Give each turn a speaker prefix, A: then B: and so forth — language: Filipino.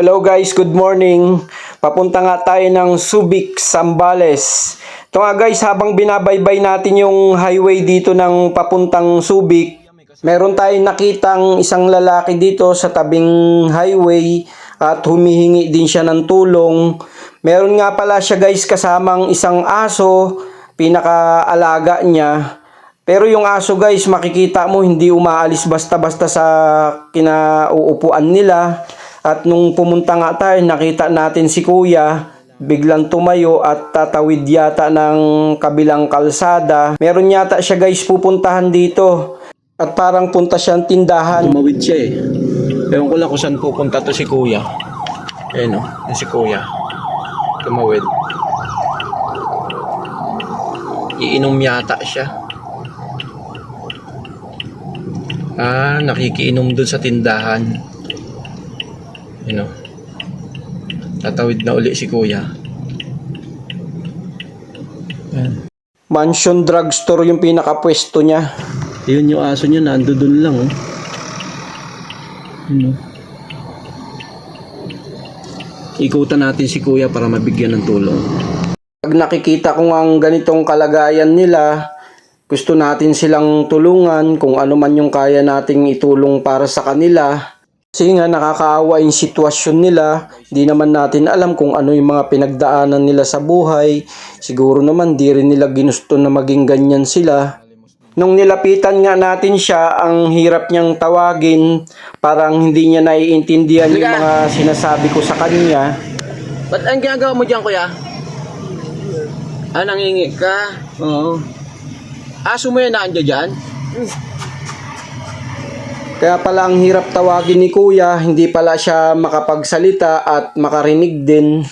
A: Hello guys, good morning. Papunta nga tayo ng Subic, Sambales. Ito nga guys, habang binabaybay natin yung highway dito ng papuntang Subic, meron tayong nakitang isang lalaki dito sa tabing highway at humihingi din siya ng tulong. Meron nga pala siya guys kasamang isang aso, pinakaalaga niya. Pero yung aso guys, makikita mo hindi umaalis basta-basta sa kinauupuan nila. At nung pumunta nga tayo, nakita natin si kuya, biglang tumayo at tatawid yata ng kabilang kalsada. Meron yata siya guys pupuntahan dito. At parang punta siyang tindahan.
B: Tumawid siya eh. Ewan ko lang kung saan pupunta to si kuya. Ayan o, yung si kuya. Tumawid. Iinom yata siya. Ah, nakikiinom dun sa tindahan. Ayan o. Tatawid na uli si kuya. Ayan.
A: Mansion drugstore yung pinakapwesto niya.
B: Yun yung aso niya, nando dun lang oh. Ano? Ikutan natin si kuya para mabigyan ng tulong.
A: Pag nakikita ko ang ganitong kalagayan nila, gusto natin silang tulungan kung ano man yung kaya nating itulong para sa kanila. Kasi nga nakakaawa yung sitwasyon nila, di naman natin alam kung ano yung mga pinagdaanan nila sa buhay. Siguro naman di rin nila ginusto na maging ganyan sila. Nung nilapitan nga natin siya, ang hirap niyang tawagin, parang hindi niya naiintindihan yung mga sinasabi ko sa kanya.
B: Ba't ang ginagawa mo dyan kuya? Ah, nangingi ka? Oo. Aso mo yan na andyan dyan?
A: Kaya pala ang hirap tawagin ni kuya, hindi pala siya makapagsalita at makarinig din.